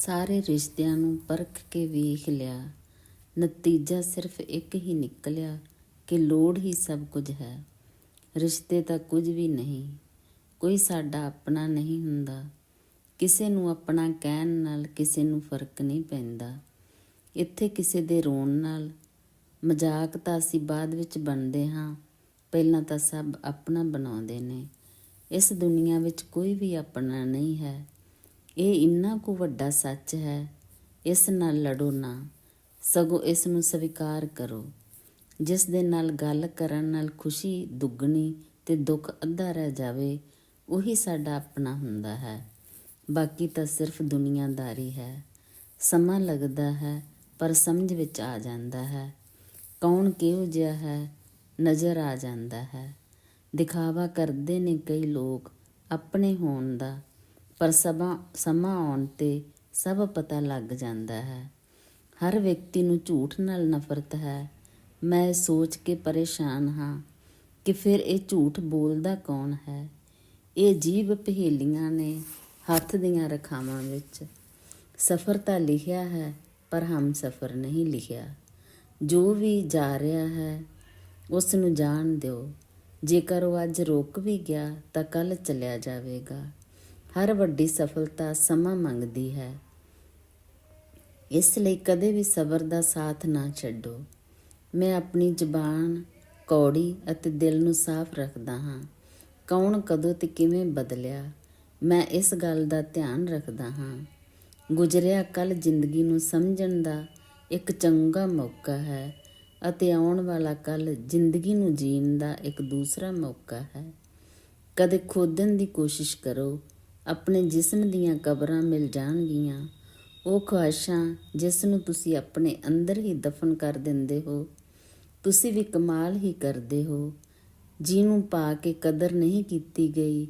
ਸਾਰੇ ਰਿਸ਼ਤਿਆਂ ਨੂੰ ਪਰਖ ਕੇ ਵੇਖ ਲਿਆ। ਨਤੀਜਾ ਸਿਰਫ ਇੱਕ ਹੀ ਨਿਕਲਿਆ ਕਿ ਲੋੜ ਹੀ ਸਭ ਕੁਝ ਹੈ। ਰਿਸ਼ਤੇ ਤਾਂ ਕੁਝ ਵੀ ਨਹੀਂ, ਕੋਈ ਸਾਡਾ ਆਪਣਾ ਨਹੀਂ ਹੁੰਦਾ। ਕਿਸੇ ਨੂੰ ਆਪਣਾ ਕਹਿਣ ਨਾਲ ਕਿਸੇ ਨੂੰ ਫ਼ਰਕ ਨਹੀਂ ਪੈਂਦਾ। ਇੱਥੇ ਕਿਸੇ ਦੇ ਰੋਣ ਨਾਲ ਮਜ਼ਾਕ ਤਾਂ ਅਸੀਂ ਬਾਅਦ ਵਿੱਚ ਬਣਦੇ ਹਾਂ, ਪਹਿਲਾਂ ਤਾਂ ਸਭ ਆਪਣਾ ਬਣਾਉਂਦੇ ਨੇ। ਇਸ ਦੁਨੀਆ ਵਿੱਚ ਕੋਈ ਵੀ ਆਪਣਾ ਨਹੀਂ ਹੈ। ਇਹ ਇੰਨਾ ਕੁ ਵੱਡਾ ਸੱਚ ਹੈ, ਇਸ ਨਾਲ ਲੜੋ ਨਾ। ਸਗੋਂ ਇਸ ਨੂੰ ਸਵੀਕਾਰ ਕਰੋ। ਜਿਸ ਦੇ ਨਾਲ ਗੱਲ ਕਰਨ ਨਾਲ ਖੁਸ਼ੀ ਦੁੱਗਣੀ ਤੇ ਦੁੱਖ ਅੱਧਾ ਰਹਿ ਜਾਵੇ, ਉਹੀ ਸਾਡਾ ਆਪਣਾ ਹੁੰਦਾ ਹੈ। ਬਾਕੀ ਤਾਂ ਸਿਰਫ ਦੁਨੀਆਦਾਰੀ ਹੈ। ਸਮਾਂ ਲੱਗਦਾ ਹੈ, ਪਰ ਸਮਝ ਵਿੱਚ ਆ ਜਾਂਦਾ ਹੈ। ਕੌਣ ਕਿਹੋ ਜਿਹਾ ਹੈ, ਨਜ਼ਰ ਆ ਜਾਂਦਾ ਹੈ। ਦਿਖਾਵਾ ਕਰਦੇ ਨੇ ਕਈ ਲੋਕ, ਆਪਣੇ ਹੋਣ ਦਾ ਪਰ ਸਮਾਂ ਸਮਾਂ ਆਉਣ ਤੇ ਸਭ ਪਤਾ ਲੱਗ ਜਾਂਦਾ ਹੈ। ਹਰ ਵਿਅਕਤੀ ਨੂੰ ਝੂਠ ਨਾਲ ਨਫ਼ਰਤ ਹੈ। ਮੈਂ ਸੋਚ ਕੇ ਪਰੇਸ਼ਾਨ ਹਾਂ ਕਿ ਫਿਰ ਇਹ ਝੂਠ ਬੋਲਦਾ ਕੌਣ ਹੈ? ਇਹ ਜੀਵ ਪਹੇਲੀਆਂ ਨੇ ਹੱਥ ਦੀਆਂ ਰਖਾਵਾਂ ਵਿੱਚ। ਸਫ਼ਰ ਤਾਂ ਲਿਖਿਆ ਹੈ, ਪਰ ਹਮ ਸਫ਼ਰ ਨਹੀਂ ਲਿਖਿਆ। ਜੋ ਵੀ ਜਾ ਰਿਹਾ ਹੈ, ਉਸ ਨੂੰ ਜਾਣ ਦਿਓ। ਜੇਕਰ ਉਹ ਅੱਜ ਰੁਕ ਵੀ ਗਿਆ, ਤਾਂ ਕੱਲ ਚਲਿਆ ਜਾਵੇਗਾ। ਹਰ ਵੱਡੀ ਸਫਲਤਾ ਸਮਾਂ ਮੰਗਦੀ ਹੈ। ਇਸ ਲਈ ਕਦੇ ਵੀ ਸਬਰ ਦਾ ਸਾਥ ਨਾ ਛੱਡੋ। ਮੈਂ ਆਪਣੀ ਜ਼ੁਬਾਨ, ਕੌੜੀ ਅਤੇ ਦਿਲ ਨੂੰ ਸਾਫ਼ ਰੱਖਦਾ ਹਾਂ। ਕੌਣ ਕਦੋਂ ਤੇ ਕਿਵੇਂ ਬਦਲਿਆ, ਮੈਂ ਇਸ ਗੱਲ ਦਾ ਧਿਆਨ ਰੱਖਦਾ ਹਾਂ। ਗੁਜ਼ਰਿਆ ਕੱਲ ਜ਼ਿੰਦਗੀ ਨੂੰ ਸਮਝਣ ਦਾ ਇੱਕ ਚੰਗਾ ਮੌਕਾ ਹੈ ਅਤੇ ਆਉਣ ਵਾਲਾ ਕੱਲ ਜ਼ਿੰਦਗੀ ਨੂੰ ਜੀਣ ਦਾ ਇੱਕ ਦੂਸਰਾ ਮੌਕਾ ਹੈ। ਕਦੇ ਖੋਦਣ ਦੀ ਕੋਸ਼ਿਸ਼ ਕਰੋ ਆਪਣੇ ਜਿਸਮ ਦੀਆਂ ਕਬਰਾਂ ਮਿਲ ਜਾਣਗੀਆਂ। ਉਹ ਖੁਆਇਸ਼ਾਂ ਜਿਸ ਨੂੰ ਤੁਸੀਂ ਆਪਣੇ ਅੰਦਰ ਹੀ ਦਫਨ ਕਰ ਦਿੰਦੇ ਹੋ, ਤੁਸੀਂ ਵੀ ਕਮਾਲ ਹੀ ਕਰਦੇ ਹੋ। ਜਿਹਨੂੰ ਪਾ ਕੇ ਕਦਰ ਨਹੀਂ ਕੀਤੀ ਗਈ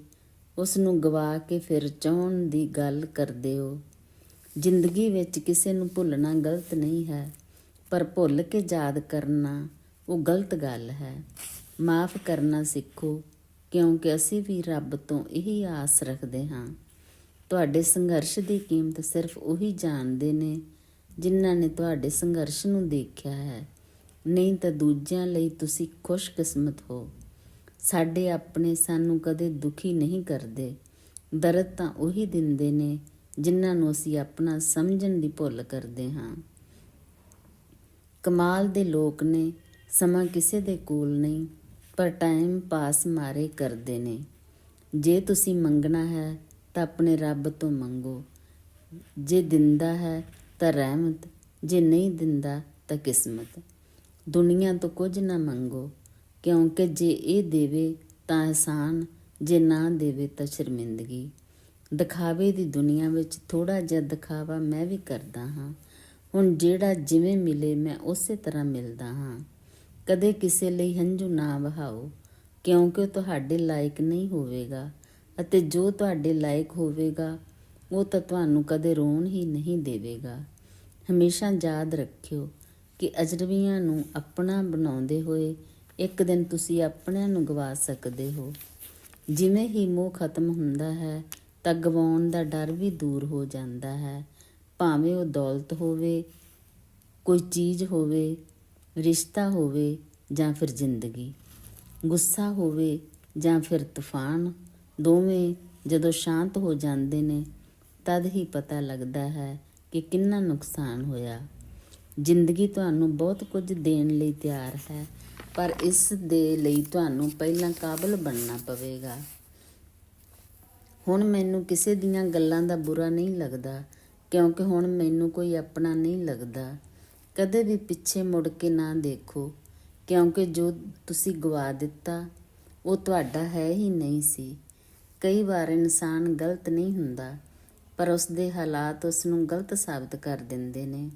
ਉਸ ਨੂੰ ਗਵਾ ਕੇ ਫਿਰ ਚਾਹਣ ਦੀ ਗੱਲ ਕਰਦੇ ਹੋ। ਜ਼ਿੰਦਗੀ ਵਿੱਚ ਕਿਸੇ ਨੂੰ ਭੁੱਲਣਾ ਗਲਤ ਨਹੀਂ ਹੈ, ਪਰ ਭੁੱਲ ਕੇ ਯਾਦ ਕਰਨਾ ਉਹ ਗਲਤ ਗੱਲ ਹੈ। ਮਾਫ ਕਰਨਾ ਸਿੱਖੋ। ਕਿਉਂਕਿ ਅਸੀਂ ਵੀ ਰੱਬ ਤੋਂ ਇਹੀ ਆਸ ਰੱਖਦੇ ਹਾਂ। ਤੁਹਾਡੇ ਸੰਘਰਸ਼ ਦੀ ਕੀਮਤ ਸਿਰਫ ਉਹੀ ਜਾਣਦੇ ਨੇ, ਜਿਨ੍ਹਾਂ ਨੇ ਤੁਹਾਡੇ ਸੰਘਰਸ਼ ਨੂੰ ਦੇਖਿਆ ਹੈ। ਨਹੀਂ ਤਾਂ ਦੂਜਿਆਂ ਲਈ ਤੁਸੀਂ ਖੁਸ਼ਕਿਸਮਤ ਹੋ। ਸਾਡੇ ਆਪਣੇ ਸਾਨੂੰ ਕਦੇ ਦੁਖੀ ਨਹੀਂ ਕਰਦੇ। ਦਰਦ ਤਾਂ ਉਹੀ ਦਿੰਦੇ ਨੇ, ਜਿਨ੍ਹਾਂ ਨੂੰ ਅਸੀਂ ਆਪਣਾ ਸਮਝਣ ਦੀ ਭੁੱਲ ਕਰਦੇ ਹਾਂ। ਕਮਾਲ ਦੇ ਲੋਕ ਨੇ, ਸਮਾਂ ਕਿਸੇ ਦੇ ਕੋਲ ਨਹੀਂ। ਪਰ ਟਾਈਮ ਪਾਸ ਮਾਰੇ ਕਰਦੇ ਨੇ। ਜੇ ਤੁਸੀਂ ਮੰਗਣਾ ਹੈ, ਤਾਂ ਆਪਣੇ ਰੱਬ ਤੋਂ ਮੰਗੋ। ਜੇ ਦਿੰਦਾ ਹੈ, ਤਾਂ ਰਹਿਮਤ। ਜੇ ਨਹੀਂ ਦਿੰਦਾ, ਤਾਂ ਕਿਸਮਤ। ਦੁਨੀਆ ਤੋਂ ਕੁਝ ਨਾ ਮੰਗੋ, ਕਿਉਂਕਿ ਜੇ ਇਹ ਦੇਵੇ, ਤਾਂ ਅਹਿਸਾਨ। ਜੇ ਨਾ ਦੇਵੇ, ਤਾਂ ਸ਼ਰਮਿੰਦਗੀ। ਦਿਖਾਵੇ ਦੀ ਦੁਨੀਆ ਵਿੱਚ ਥੋੜਾ ਜਿਹਾ ਦਿਖਾਵਾ ਮੈਂ ਵੀ ਕਰਦਾ ਹਾਂ। ਹੁਣ ਜਿਹੜਾ ਜਿਵੇਂ ਮਿਲੇ, ਮੈਂ ਉਸੇ ਤਰ੍ਹਾਂ ਮਿਲਦਾ ਹਾਂ। ਕਦੇ ਕਿਸੇ ਲਈ ਹੰਝੂ ਨਾ ਵਹਾਓ, ਕਿਉਂਕਿ ਉਹ ਤੁਹਾਡੇ ਲਾਇਕ ਨਹੀਂ ਹੋਵੇਗਾ ਅਤੇ ਜੋ ਤੁਹਾਡੇ ਲਾਇਕ ਹੋਵੇਗਾ, ਉਹ ਤਾਂ ਤੁਹਾਨੂੰ ਕਦੇ ਰੋਣ ਹੀ ਨਹੀਂ ਦੇਵੇਗਾ। ਹਮੇਸ਼ਾ ਯਾਦ ਰੱਖਿਓ ਕਿ ਅਜਨਬੀਆਂ ਨੂੰ ਆਪਣਾ ਬਣਾਉਂਦੇ ਹੋਏ ਇੱਕ ਦਿਨ ਤੁਸੀਂ ਆਪਣਿਆਂ ਨੂੰ ਗਵਾ ਸਕਦੇ ਹੋ। ਜਿਵੇਂ ਹੀ ਮੋਹ ਖਤਮ ਹੁੰਦਾ ਹੈ, ਤਾਂ ਗਵਾਉਣ ਦਾ ਡਰ ਵੀ ਦੂਰ ਹੋ ਜਾਂਦਾ ਹੈ। ਭਾਵੇਂ ਉਹ ਦੌਲਤ ਹੋਵੇ, ਕੋਈ ਚੀਜ਼ ਹੋਵੇ ਰਿਸ਼ਤਾ ਹੋਵੇ ਜਾਂ ਫਿਰ ਜ਼ਿੰਦਗੀ, ਗੁੱਸਾ ਹੋਵੇ ਜਾਂ ਫਿਰ ਤੂਫਾਨ, ਦੋਵੇਂ ਜਦੋਂ ਸ਼ਾਂਤ ਹੋ ਜਾਂਦੇ ਨੇ, ਤਦ ਹੀ ਪਤਾ ਲੱਗਦਾ ਹੈ ਕਿ ਕਿੰਨਾ ਨੁਕਸਾਨ ਹੋਇਆ। ਜ਼ਿੰਦਗੀ ਤੁਹਾਨੂੰ ਬਹੁਤ ਕੁਝ ਦੇਣ ਲਈ ਤਿਆਰ ਹੈ, ਪਰ ਇਸ ਦੇ ਲਈ ਤੁਹਾਨੂੰ ਪਹਿਲਾਂ ਕਾਬਲ ਬਣਨਾ ਪਵੇਗਾ। ਹੁਣ ਮੈਨੂੰ ਕਿਸੇ ਦੀਆਂ ਗੱਲਾਂ ਦਾ ਬੁਰਾ ਨਹੀਂ ਲੱਗਦਾ, ਕਿਉਂਕਿ ਹੁਣ ਮੈਨੂੰ ਕੋਈ ਆਪਣਾ ਨਹੀਂ ਲੱਗਦਾ। ਕਦੇ ਵੀ ਪਿੱਛੇ ਮੁੜ ਕੇ ਨਾ ਦੇਖੋ, ਕਿਉਂਕਿ ਜੋ ਤੁਸੀਂ ਗਵਾ ਦਿੱਤਾ, ਉਹ ਤੁਹਾਡਾ ਹੈ ਹੀ ਨਹੀਂ ਸੀ। ਕਈ ਵਾਰ ਇਨਸਾਨ ਗਲਤ ਨਹੀਂ ਹੁੰਦਾ, ਪਰ ਉਸ ਦੇ ਹਾਲਾਤ ਉਸ ਨੂੰ ਗਲਤ ਸਾਬਤ ਕਰ ਦਿੰਦੇ ਨੇ।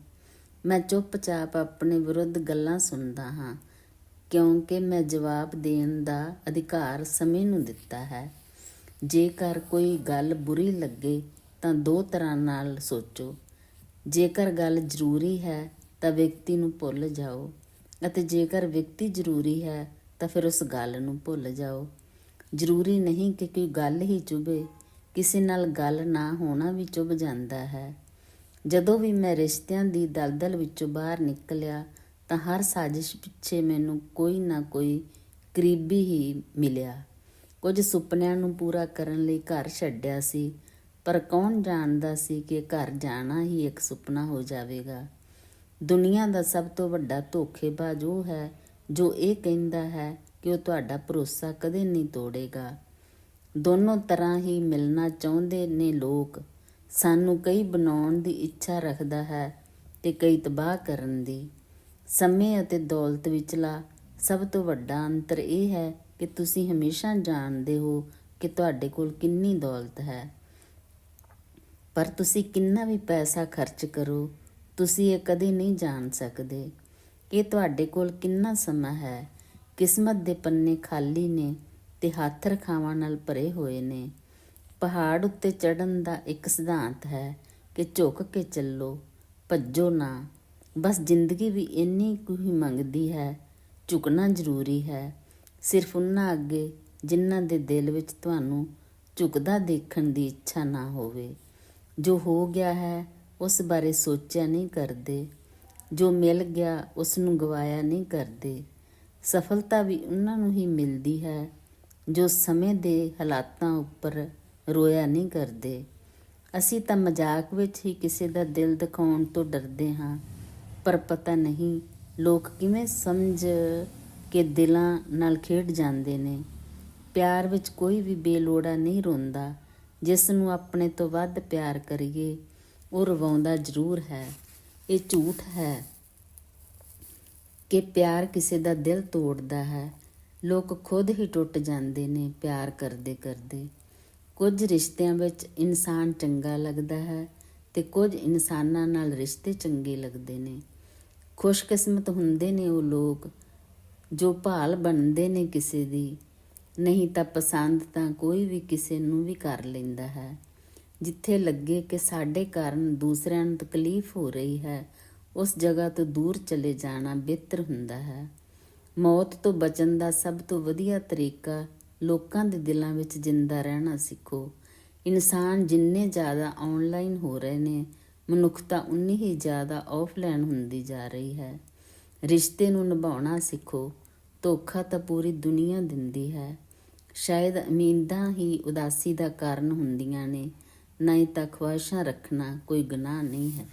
ਮੈਂ ਚੁੱਪਚਾਪ ਆਪਣੇ ਵਿਰੁੱਧ ਗੱਲਾਂ ਸੁਣਦਾ ਹਾਂ, ਕਿਉਂਕਿ ਮੈਂ ਜਵਾਬ ਦੇਣ ਦਾ ਅਧਿਕਾਰ ਸਮੇਂ ਨੂੰ ਦਿੱਤਾ ਹੈ। ਜੇਕਰ ਕੋਈ ਗੱਲ ਬੁਰੀ ਲੱਗੇ ਤਾਂ ਦੋ ਤਰ੍ਹਾਂ ਨਾਲ ਸੋਚੋ। ਜੇਕਰ ਗੱਲ ਜ਼ਰੂਰੀ ਹੈ ਤਾਂ ਵਿਅਕਤੀ ਨੂੰ ਭੁੱਲ ਜਾਓ ਅਤੇ ਜੇਕਰ ਵਿਅਕਤੀ ਜ਼ਰੂਰੀ ਹੈ ਤਾਂ ਫਿਰ ਉਸ ਗੱਲ ਨੂੰ ਭੁੱਲ ਜਾਓ। ਜ਼ਰੂਰੀ ਨਹੀਂ ਕਿ ਕੋਈ ਗੱਲ ਹੀ ਚੁਭੇ, ਕਿਸੇ ਨਾਲ ਗੱਲ ਨਾ ਹੋਣਾ ਵੀ ਚੁਭ ਜਾਂਦਾ ਹੈ। ਜਦੋਂ ਵੀ ਮੈਂ ਰਿਸ਼ਤਿਆਂ ਦੀ ਦਲਦਲ ਵਿੱਚੋਂ ਬਾਹਰ ਨਿਕਲਿਆ ਤਾਂ ਹਰ ਸਾਜ਼ਿਸ਼ ਪਿੱਛੇ ਮੈਨੂੰ ਕੋਈ ਨਾ ਕੋਈ ਕਰੀਬੀ ਹੀ ਮਿਲਿਆ। ਕੁਝ ਸੁਪਨਿਆਂ ਨੂੰ ਪੂਰਾ ਕਰਨ ਲਈ ਘਰ ਛੱਡਿਆ ਸੀ, ਪਰ ਕੌਣ ਜਾਣਦਾ ਸੀ ਕਿ ਘਰ ਜਾਣਾ ਹੀ ਇੱਕ ਸੁਪਨਾ ਹੋ ਜਾਵੇਗਾ? ਦੁਨੀਆ ਦਾ ਸਭ ਤੋਂ ਵੱਡਾ ਧੋਖੇਬਾਜ਼ ਉਹ ਹੈ ਜੋ ਇਹ ਕਹਿੰਦਾ ਹੈ ਕਿ ਉਹ ਤੁਹਾਡਾ ਭਰੋਸਾ ਕਦੇ ਨਹੀਂ ਤੋੜੇਗਾ। ਦੋਨੋਂ ਤਰ੍ਹਾਂ ਹੀ ਮਿਲਣਾ ਚਾਹੁੰਦੇ ਨੇ ਲੋਕ। ਸਾਨੂੰ ਕਈ ਬਣਾਉਣ ਦੀ ਇੱਛਾ ਰੱਖਦਾ ਹੈ ਤੇ ਕਈ ਤਬਾਹ ਕਰਨ ਦੀ। ਸਮੇਂ ਅਤੇ ਦੌਲਤ ਵਿਚਲਾ ਸਭ ਤੋਂ ਵੱਡਾ ਅੰਤਰ ਇਹ ਹੈ ਕਿ ਤੁਸੀਂ ਹਮੇਸ਼ਾ ਜਾਣਦੇ ਹੋ ਕਿ ਤੁਹਾਡੇ ਕੋਲ ਕਿੰਨੀ ਦੌਲਤ ਹੈ। ਪਰ ਤੁਸੀਂ ਕਿੰਨਾ ਵੀ ਪੈਸਾ ਖਰਚ ਕਰੋ ਤੁਸੀਂ ਇਹ ਕਦੇ ਨਹੀਂ ਜਾਣ ਸਕਦੇ। ਕਿ ਤੁਹਾਡੇ ਕੋਲ ਕਿੰਨਾ ਸਮਾਂ ਹੈ? ਕਿਸਮਤ ਦੇ ਪੰਨੇ ਖਾਲੀ ਨੇ ਤੇ ਹੱਥ ਰਖਾਵਾਂ ਨਾਲ ਭਰੇ ਹੋਏ ਨੇ। ਪਹਾੜ ਉੱਤੇ ਚੜਨ ਦਾ ਇੱਕ ਸਿਧਾਂਤ ਹੈ ਕਿ ਝੁਕ ਕੇ ਚੱਲੋ, ਭੱਜੋ ਨਾ। ਬਸ ਜ਼ਿੰਦਗੀ ਵੀ ਇੰਨੀ ਕੁ ਹੀ ਮੰਗਦੀ ਹੈ, ਝੁਕਣਾ ਜ਼ਰੂਰੀ ਹੈ। ਸਿਰਫ ਉਹਨਾਂ ਅੱਗੇ ਜਿਨ੍ਹਾਂ ਦੇ ਦਿਲ ਵਿੱਚ ਤੁਹਾਨੂੰ ਝੁਕਦਾ ਦੇਖਣ ਦੀ ਇੱਛਾ ਨਾ ਹੋਵੇ। ਜੋ ਹੋ ਗਿਆ ਹੈ ਉਸ ਬਾਰੇ ਸੋਚਿਆ ਨਹੀਂ ਕਰਦੇ। ਜੋ ਮਿਲ ਗਿਆ, ਉਸ ਨੂੰ ਗਵਾਇਆ ਨਹੀਂ ਕਰਦੇ। ਸਫਲਤਾ ਵੀ ਉਹਨਾਂ ਨੂੰ ਹੀ ਮਿਲਦੀ ਹੈ, ਜੋ ਸਮੇਂ ਦੇ ਹਾਲਾਤਾਂ ਉੱਪਰ ਰੋਇਆ ਨਹੀਂ ਕਰਦੇ। ਅਸੀਂ ਤਾਂ ਮਜ਼ਾਕ ਵਿੱਚ ਹੀ ਕਿਸੇ ਦਾ ਦਿਲ ਦਿਖਾਉਣ ਤੋਂ ਡਰਦੇ ਹਾਂ, ਪਰ ਪਤਾ ਨਹੀਂ ਲੋਕ ਕਿਵੇਂ ਸਮਝ ਕੇ ਦਿਲਾਂ ਨਾਲ ਖੇਡ ਜਾਂਦੇ ਨੇ। ਪਿਆਰ ਵਿੱਚ ਕੋਈ ਵੀ ਬੇਲੋੜਾ ਨਹੀਂ ਰੋਂਦਾ, ਜਿਸ ਨੂੰ ਆਪਣੇ ਤੋਂ ਵੱਧ ਪਿਆਰ ਕਰੀਏ। ਉਹ ਰਵਾਉਂਦਾ ਜ਼ਰੂਰ ਹੈ। ਇਹ ਝੂਠ ਹੈ ਕਿ ਪਿਆਰ ਕਿਸੇ ਦਾ ਦਿਲ ਤੋੜਦਾ ਹੈ। ਲੋਕ ਖੁਦ ਹੀ ਟੁੱਟ ਜਾਂਦੇ ਨੇ ਪਿਆਰ ਕਰਦੇ ਕਰਦੇ। ਕੁਝ ਰਿਸ਼ਤਿਆਂ ਵਿੱਚ ਇਨਸਾਨ ਚੰਗਾ ਲੱਗਦਾ ਹੈ ਤੇ ਕੁਝ ਇਨਸਾਨਾਂ ਨਾਲ ਰਿਸ਼ਤੇ ਚੰਗੇ ਲੱਗਦੇ ਨੇ। ਖੁਸ਼ਕਿਸਮਤ ਹੁੰਦੇ ਨੇ ਉਹ ਲੋਕ, ਜੋ ਭਾਲ ਬਣਦੇ ਨੇ ਕਿਸੇ ਦੀ। ਨਹੀਂ ਤਾਂ ਪਸੰਦ ਤਾਂ ਕੋਈ ਵੀ ਕਿਸੇ ਨੂੰ ਵੀ ਕਰ ਲੈਂਦਾ ਹੈ। ਜਿੱਥੇ ਲੱਗੇ ਕਿ ਸਾਡੇ ਕਾਰਨ ਦੂਸਰਿਆਂ ਨੂੰ ਤਕਲੀਫ ਹੋ ਰਹੀ ਹੈ, ਉਸ ਜਗ੍ਹਾ ਤੋਂ ਦੂਰ ਚਲੇ ਜਾਣਾ ਬਿਹਤਰ ਹੁੰਦਾ ਹੈ। ਮੌਤ ਤੋਂ ਬਚਣ ਦਾ ਸਭ ਤੋਂ ਵਧੀਆ ਤਰੀਕਾ ਲੋਕਾਂ ਦੇ ਦਿਲਾਂ ਵਿੱਚ ਜਿੰਦਾ ਰਹਿਣਾ ਸਿੱਖੋ। ਇਨਸਾਨ ਜਿੰਨੇ ਜ਼ਿਆਦਾ ਆਨਲਾਈਨ ਹੋ ਰਹੇ ਨੇ, ਮਨੁੱਖਤਾ ਉਨੀ ਹੀ ਜ਼ਿਆਦਾ ਆਫਲਾਈਨ ਹੁੰਦੀ ਜਾ ਰਹੀ ਹੈ। ਰਿਸ਼ਤੇ ਨੂੰ ਨਿਭਾਉਣਾ ਸਿੱਖੋ, ਧੋਖਾ ਤਾਂ ਪੂਰੀ ਦੁਨੀਆ ਦਿੰਦੀ ਹੈ। ਸ਼ਾਇਦ ਉਮੀਦਾਂ ਹੀ ਉਦਾਸੀ ਦਾ ਕਾਰਨ ਹੁੰਦੀਆਂ ਨੇ ਨਹੀਂ ਤਾਂ ਖੁਆਇਸ਼ਾਂ ਰੱਖਣਾ ਕੋਈ ਗੁਨਾਹ ਨਹੀਂ ਹੈ।